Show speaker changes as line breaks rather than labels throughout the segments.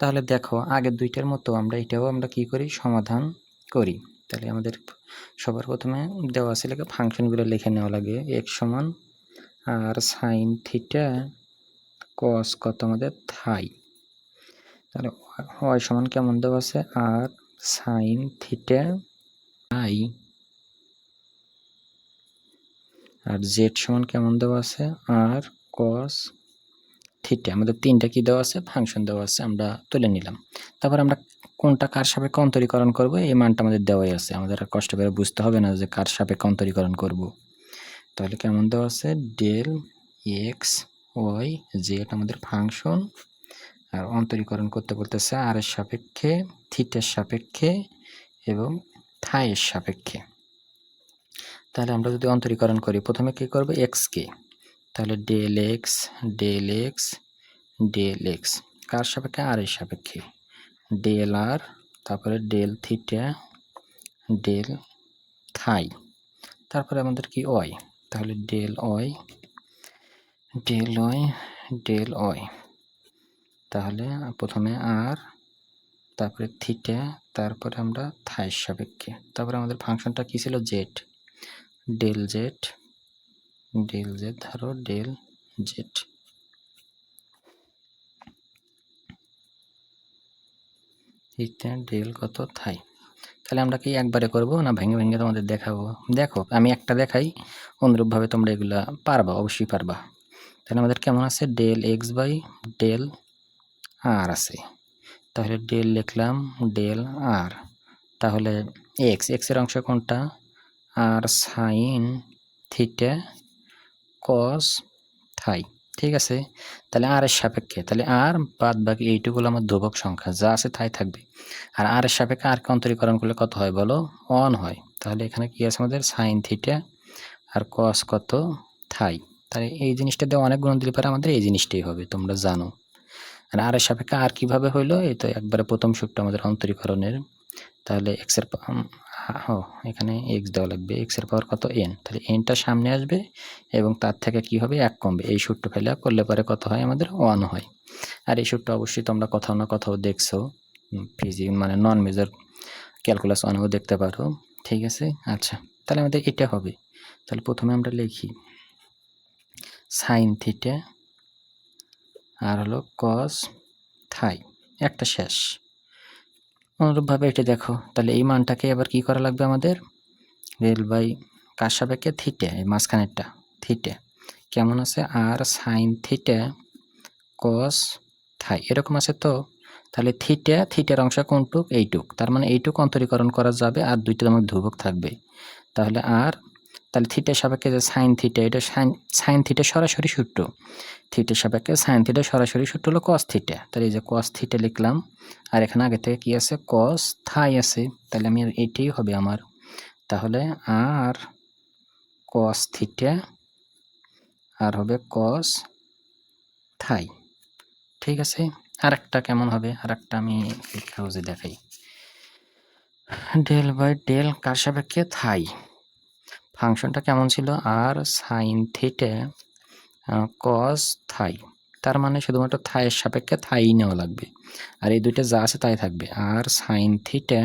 তাহলে দেখো, আগের দুইটার মতো আমরা এটাও আমরা কি করি? সমাধান করি। তাহলে আমাদের সবার প্রথমে দেওয়া আছে লেখা ফাংশনগুলো লিখে নেওয়া লাগে। এক সমান আর সাইন থিটা কস কত আমাদের? থাই তাহলে ওয়াই সমান কেমন দেওয়া আছে? আর সাইন থিটা আই আর জেড সমান কেমন দেওয়া আছে? আর কস থিটা আমাদের তিনটা কি দেওয়া আছে? ফাংশন দেওয়া আছে, আমরা তুলে নিলাম। তারপর আমরা কোনটা কার সাপেক্ষে অন্তরীকরণ করব? এই মানটা আমাদের দেওয়াই আছে। আমাদের আর কষ্ট করে বুঝতে হবে না যে কার সাপেক্ষে অন্তরীকরণ করব। তাহলে কেমন দেওয়া আছে? ডেল এক্স ওয়াই জেড আমাদের ফাংশন আর অন্তরীকরণ করতে বলতেছে আর এর সাপেক্ষে থিটের সাপেক্ষে এবং থাইয়ের সাপেক্ষে। তাহলে আমরা যদি অন্তরীকরণ করি, প্রথমে কি করব? এক্সকে তাহলে del X del X del X কার সাপেক্ষে? আর এর সাপেক্ষে। ডেল আর তারপরে ডেল থিটা ডেল থাই তারপরে আমাদের কি ওয়াই তাহলে del Y del Y del Y তাহলে প্রথমে আর তারপরে থিটা তারপরে আমরা থাইয়ের সাপেক্ষে। তারপরে আমাদের ফাংশনটা কী ছিল? Z del Z del Z, ধরো ডেল জেড। থিটা ডেল কত থাই? তাহলে আমরা কি একবারে করব না ভেঙে ভেঙে তোমাদের দেখাবো? দেখো, আমি একটা দেখাই, অনুরূপভাবে তোমরা এগুলা পারবা, অবশ্যই পারবা। তাহলে আমাদের কেমন আছে? Del X by del R আছে। তাহলে ডেল লিখলাম ডেল আর। তাহলে এক্স এক্সের অংশ কোনটা? আর সাইন থিটা কস থাই ঠিক আছে? তাহলে আর এর সাপেক্ষে, তাহলে আর বাদ বাকি এইটুকুলো আমার ধ্রুবক সংখ্যা, যা আছে তাই থাকবে। আর আর এর সাপেক্ষে আরকে অন্তরীকরণ করলে কত হয় বলো? অন হয়। তাহলে এখানে কি আছে আমাদের? সাইন থিটা আর কস কত? থাই তাহলে এই জিনিসটা দিয়ে অনেক গুণ দিলে পরে আমাদের এই জিনিসটাই হবে, তোমরা জানো। আর আর এর সাপেক্ষে আর কীভাবে হইল? এই তো একবারে প্রথম সূত্র আমাদের অন্তরীকরণের। তাহলে এক্সের ও, এখানে এক্স দেওয়া লাগবে। এক্সের পাওয়ার কত? এন তাহলে এনটা সামনে আসবে এবং তার থেকে কি হবে? এক কমবে। এই সূত্র ফেলে করলে পরে কত হয়? আমাদের ওয়ান হয়। আর এই সূত্র অবশ্যই তোমরা কোথাও না কোথাও দেখছ। ফিজি মানে নন মেজর ক্যালকুলাস ওয়ানেও দেখতে পারো। ঠিক আছে? আচ্ছা তাহলে আমাদের এটা হবে। তাহলে প্রথমে আমরা লিখি। সাইন থিটা আর হলো কস থাই একটা শেষ। অনুরূপভাবে এটা দেখো। তাহলে এই মানটাকে আবার কি করা লাগবে আমাদের? রেল বাই কার সাপেক্ষে? থিটে, এই মাঝখানেরটা, থিটে। কেমন আছে? আর সাইন থিটে কস থাই এরকম আছে তো? তাহলে থিটে, থিটের অংশ কোনটুক? এইটুক। তার মানে এইটুক অন্তরীকরণ করা যাবে আর দুইটা তোমার ধ্রুবক থাকবে। তাহলে আর তাহলে থিটের সাপেক্ষে যে সাইন থিটে এটা সাইন সাইন থিটে সরাসরি সূত্র। থিটের সাপেক্ষে সাইন থিটে সরাসরি সূত্র হলো কস থিটে তাহলে এই যে কস থিটে লিখলাম, আর এখানে আগে থেকে কি আছে? কস থাই আছে। তাহলে আমি এটাই হবে আমার। তাহলে আর কস থিটে আর হবে কস থাই ঠিক আছে? আর একটা কেমন হবে? আর একটা আমি দেখাই। ডেল বাই ডেল কার সাপেক্ষে থাই ফাংশনটা কেমন ছিল? আর সাইন থিটে কস থাই তার মানে শুধুমাত্র থাইয়ের সাপেক্ষে থাই নেওয়া লাগবে। আর এই দুইটা যা আছে তাই থাকবে। আর সাইন থিটে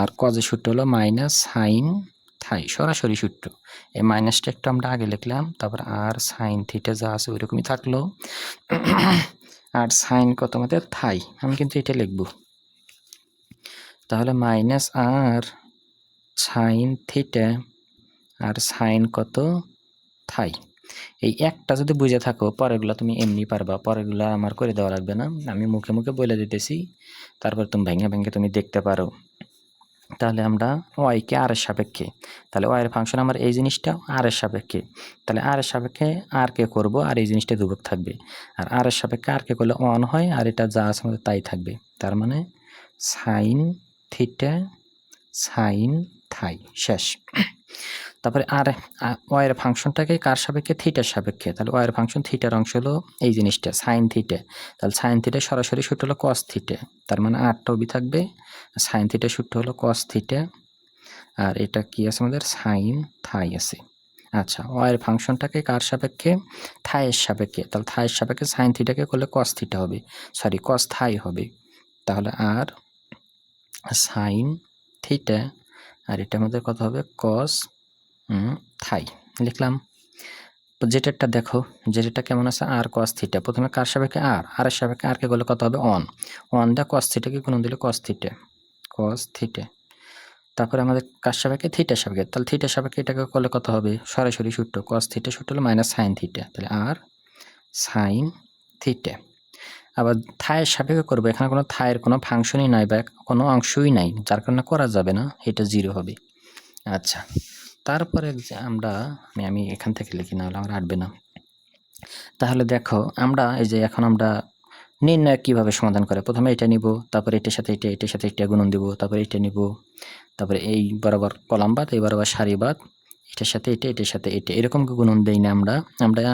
আর কজের সূত্র হলো মাইনাস সাইন থাই সরাসরি সূত্র। এই মাইনাসটা একটু আমরা আগে লিখলাম, তারপর আর সাইন থিটে যা আছে ওইরকমই থাকল। আর সাইন কত আমাদের? থাই আমি কিন্তু এটা লিখব। তাহলে minus R sine theta R sine কত? থাই। এই একটা যদি বুঝে থাকো, পরেরগুলো তুমি এমনি পারবা। পরেরগুলো আমার করে দেওয়া লাগবে না। আমি মুখে মুখে বলে দিতেছি। তারপর তুমি ভেঙে ভেঙে তুমি দেখতে পারো। তাহলে আমরা ওয়াইকে আর এর সাপেক্ষে, তাহলে ওয়াইয়ের ফাংশন আমার এই জিনিসটা আর এর সাপেক্ষে। তাহলে আর এর সাপেক্ষে আর কে করব, আর এই জিনিসটা দুবক থাকবে। আর আর এর সাপেক্ষে আর কে করলে অন হয়, আর এটা যা আছে আমাদের তাই থাকবে। তার মানে সাইন থিটা সাইন থাই শেষ। তারপরে আর ওয়াইয়ের ফাংশনটাকে কার সাপেক্ষে? থিটার সাপেক্ষে। তাহলে ওয়াইয়ের ফাংশন থিটার অংশ হলো এই জিনিসটা সাইন থিটে তাহলে সাইন থিটে সরাসরি সূত্র হলো কস থিটে তার মানে আটটা বি থাকবে। সাইন থিটের সূত্র হলো কস থিটে আর এটা কি আছে আমাদের? সাইন থাই আছে। আচ্ছা ওয়াই এর ফাংশনটাকে কার সাপেক্ষে? থাইয়ের সাপেক্ষে। তাহলে থাইয়ের সাপেক্ষে সাইন থিটাকে করলে কস থিটা হবে। সরি কস থাই হবে। তাহলে আর সাইন থিটা আর এটা আমাদের কত হবে? কস থাই, লিখলাম। যেটারটা দেখো যেটা কেমন আছে? আর কস থিটা প্রথমে কার সাপেক্ষে আর আর এর সাপেক্ষে আরকে করলে কত হবে? অন অন দা কস থিটাকে গুণ দিলে কস থিটা কস থিটা তারপরে আমাদের কার সাপেক্ষে? থিটার সাপেক্ষে। তাহলে থিটার সাপেক্ষে এটাকে করলে কত হবে? সরাসরি সূত্র। কস থিটা সূত্র হলো মাইনাস সাইন থিটা তাহলে আর সাইন থিটা আবার থায়ের সাপেক্ষে করব। এখানে কোনো থায়ের কোনো ফাংশনই নাই বা কোনো অংশই নাই। যার কারণে করা যাবে না। এটা জিরো হবে। আচ্ছা। তারপরে আমরা আমি আমি এখান থেকে লিখি না হলে আমার আটবে না। তাহলে দেখো, আমরা এই যে এখন আমরা নির্ণয় কীভাবে সমাধান করে, প্রথমে এটা নিব, তারপরে এটার সাথে এটা, এটার সাথে এটা গুণন দিব, তারপরে এটা নিব, তারপরে এই বরাবর কলামবাদ এই বরাবর সারিবাদ এটার সাথে এটা, এটার সাথে এটা, এরকম গুণন দেই না আমরা। আমরা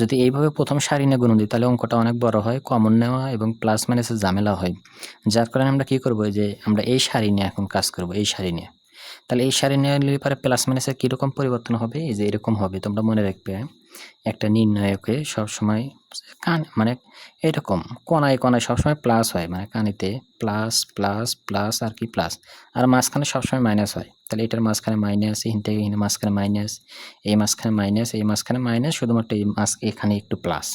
যদি এইভাবে প্রথম সারি নিয়ে গুণন দিই, তাহলে অঙ্কটা অনেক বড় হয় কমন নেওয়া এবং প্লাস মাইনাসের ঝামেলা হয়। যার কারণে আমরা কি করব যে আমরা এই সারি নিয়ে এখন কাজ করব, এই সারি নিয়ে। তাহলে এই সারি নিলে প্লাস মাইনাসের কীরকম পরিবর্তন হবে? এই যে এরকম হবে, তোমরা মনে রাখবে একটা নির্ণয়কে সবসময় কান মানে এরকম, কোনায় কোনায় সবসময় প্লাস হয় মানে কানিতে প্লাস প্লাস প্লাস আর কি প্লাস আর মাঝখানে সবসময় মাইনাস হয়। তাহলে এটার মাঝখানে মাইনাস হিন থেকে হিনে মাঝখানে মাইনাস এই মাঝখানে মাইনাস এই মাঝখানে মাইনাস শুধুমাত্র এই মাছ এখানে একটু প্লাস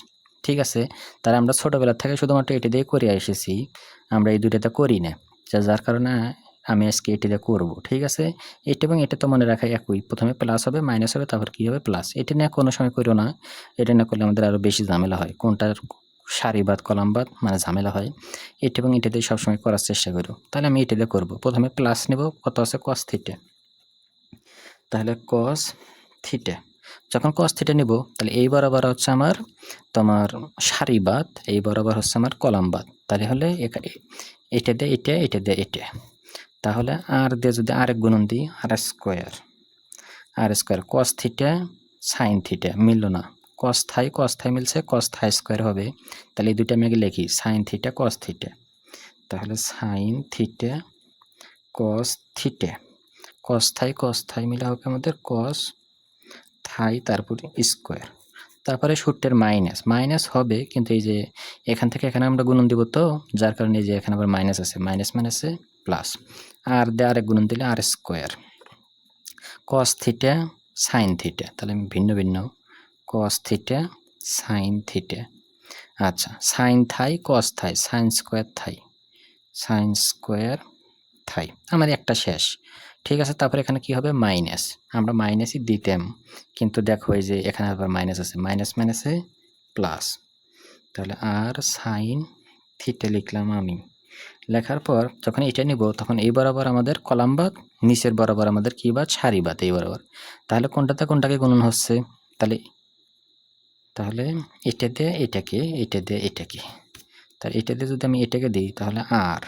ঠিক আছে? তাহলে আমরা ছোটোবেলা থেকে শুধুমাত্র এটি দিয়ে করে এসেছি আমরা এই দুইটাতে করি না যার কারণে আমি আজকে এটি দিয়ে করব, ঠিক আছে? এটা এবং এটা তো মনে রাখা একই। প্রথমে প্লাস হবে মাইনাস হবে, তারপর কী হবে? প্লাস এটা নিয়ে কোনো সময় করো না। এটা না করলে আমাদের আরও বেশি ঝামেলা হয়। কোনটার সারিবাদ কলামবাদ মানে ঝামেলা হয়। এটা এবং এটা দিয়ে সবসময় করার চেষ্টা করো তাহলে আমি এটা দিয়ে করব। প্রথমে প্লাস নেব, কত আছে? কস থিটে তাহলে কস থিটে যখন কস থিটে নিব, তাহলে এই বরাবর হচ্ছে আমার তোমার সারিবাদ এই বরাবর হচ্ছে আমার কলামবাদ তাহলে হলে এটা দিয়ে এটা এটা দিয়ে এটা তাহলে আর দিয়ে যদি আরেক গুণন দিই R square R square cos theta sine theta মিলল না। কস থাই কস থাই মিলছে কস থাই স্কোয়ার হবে। তাহলে এই দুটো আমি আগে লিখি সাইন থিটা কস থিটা তাহলে sine theta cos theta cos থাই কস থাই মিলে হবে আমাদের কস থাই তারপরে স্কোয়ার তারপরে সূত্রের মাইনাস মাইনাস হবে, কিন্তু এই যে এখান থেকে এখানে আমরা গুণন দিব তো, যার কারণে এই যে এখানে আবার মাইনাস আছে। মাইনাস মাইনাসে প্লাস। আর দিয়ে আরেক গুণন দিলে R square. Cos theta sine theta তাহলে ভিন্ন ভিন্ন। কস থিটা সাইন থিটা আচ্ছা সাইন থাই কস থাই সাইন স্কোয়ার থাই সাইন স্কোয়ার থাই আমার একটা শেষ। ঠিক আছে, তারপরে এখানে কি হবে? মাইনাস আমরা মাইনাসই দিতাম। কিন্তু দেখো এই যে এখানে আবার মাইনাস আছে। মাইনাস মাইনাসে প্লাস তাহলে আর সাইন থিটা লিখলাম আমি। লেখার পর যখন এটা নিব, তখন এই বরাবর আমাদের কলাম বাদ নিচের বরাবর আমাদের কি বাদ সারিবাদ এই বরাবর। তাহলে কোনটাতে কোনটাকে গুণন হচ্ছে? তাহলে তাহলে এটা দিয়ে এটাকে, এটা দিয়ে এটাকে। তাহলে এটা দিয়ে যদি আমি এটাকে দিই, তাহলে R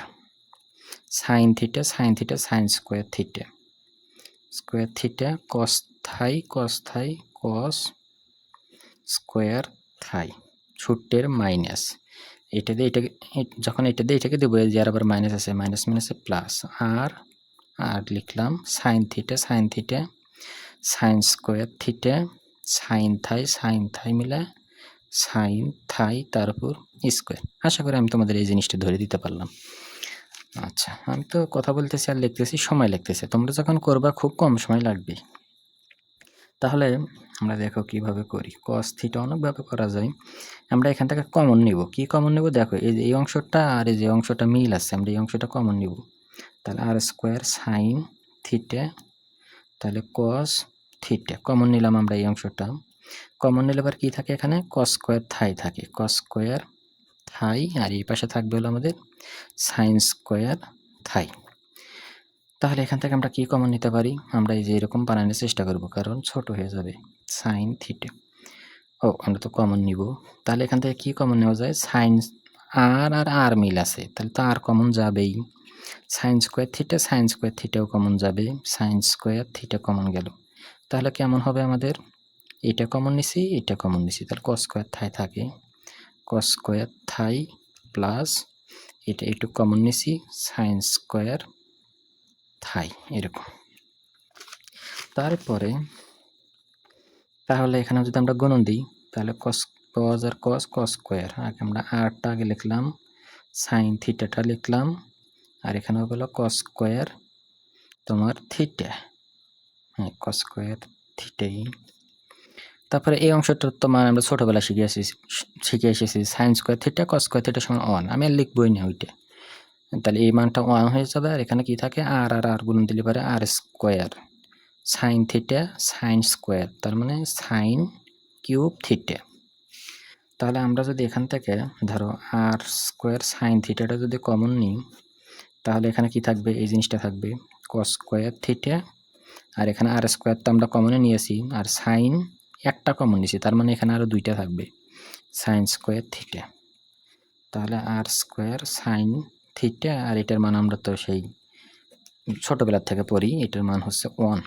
sine theta sine theta sine square theta square theta cos থাই কস থাই কস স্কোয়ার থাই ছুটের মাইনাস এটা দিয়ে এটাকে যখন এটা দিয়ে এটাকে দেবো আর আবার মাইনাস আছে মাইনাস মাইনাসে প্লাস আর আর লিখলাম sine theta sine theta sine square theta sine থাই সাইন থাই মিলে সাইন থাই তার উপর স্কোয়ার আশা করি আমি তোমাদের এই জিনিসটা ধরে দিতে পারলাম। আচ্ছা আমি তো কথা বলতেছি আর লিখতেছি, সময় লাগতেছে। তোমরা যখন করবা, খুব কম সময় লাগবে তাহলে আমরা দেখো কীভাবে করি। কস থিটা অনেকভাবে করা যায়। আমরা এখান থেকে কমন নিব। কি কমন নিব? দেখো, এই যে, এই অংশটা আর এই যে অংশটা মিল আছে। আমরা এই অংশটা কমন নিব। তাহলে আর স্কোয়ার সাইন থিটা তাহলে কস থিটা কমন নিলাম আমরা এই অংশটা। কমন নিলে আবার কি থাকে এখানে? কস স্কোয়ার থাই থাকে। কস স্কোয়ার থাই আর এই পাশে থাকবে হলো আমাদের সাইন স্কোয়ার থাই তাহলে এখান থেকে আমরা কি কমন নিতে পারি? আমরা এই যে এরকম বানানোর চেষ্টা করব, কারণ ছোট হয়ে যাবে। সাইন থিটা ও, আমরা তো কমন নিব। তাহলে এখান থেকে কি কমন নেওয়া যায়? সাইন আর আর আর মিল আছে। তাহলে তো আর কমন যাবেই। Sine square theta sine square থিটাও common যাবে। সাইন স্কোয়ার থিটা কমন গেল। তাহলে কেমন হবে আমাদের? এটা কমন নিছি, এটা কমন নিছি। তাহলে কস স্কোয়ার থাই থাকে। কস স্কোয়ার থাই প্লাস এটা একটু কমন নিছি। সাইন স্কোয়ার থাই, এরকম। তারপরে, তাহলে এখানে যদি আমরা গুণন দিই, তাহলে কস কজ আর কস কস স্কোয়ার আগে আমরা আরটা আগে লিখলাম সাইন থিটাটা লিখলাম, আর এখানে হলো কস স্কোয়ার তোমার থিটা হ্যাঁ কস স্কোয়ার থিটাই তারপরে এই অংশটার তোমার আমরা ছোটোবেলা শিখে আসি শিখে এসেছি sine square theta cos square থিটার সমান ওয়ান আমি আর লিখবই না ওইটা। তাহলে এই মানটা ওয়ান হয়ে যাবে আর এখানে কি থাকে আর আর আর গুণ দিলে পারে R square sine theta sine square তার মানে সাইন কিউব থিটা তাহলে আমরা যদি এখান থেকে ধরো আর স্কোয়ার সাইন থিটাটা যদি কমন নিই তাহলে এখানে কি থাকবে এই জিনিসটা থাকবে কস স্কোয়ার থিটা আর এখানে আর স্কোয়ার তো আমরা কমনে নিয়েছি আর সাইন একটা কমন নিয়েছি তার মানে এখানে আরও দুইটা থাকবে সাইন স্কোয়ার থিটা তাহলে আর স্কোয়ার সাইন থিটা আর এটার মান আমরা তো সেই ছোটোবেলার থেকে পড়ি, এটার মান হচ্ছে ওয়ান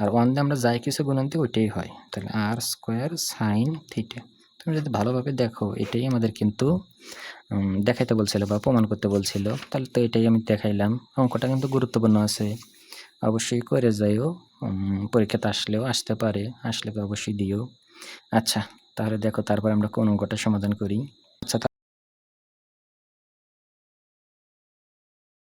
আর ওয়ান দিয়ে আমরা যাই কিছু গুণন দিই ওইটাই হয়। তাহলে আর স্কোয়ার সাইন থিটা তুমি যদি ভালোভাবে দেখো, এটাই আমাদের কিন্তু দেখাইতে বলছিল বা প্রমাণ করতে বলছিল, তাহলে তো এটাই আমি দেখাইলাম। অঙ্কটা কিন্তু গুরুত্বপূর্ণ আছে। অবশ্যই করে যাইও পরীক্ষাতে আসলেও আসতে পারে, আসলে অবশ্যই দিও। আচ্ছা তাহলে দেখো, তারপর আমরা কোন অঙ্কটা সমাধান করি।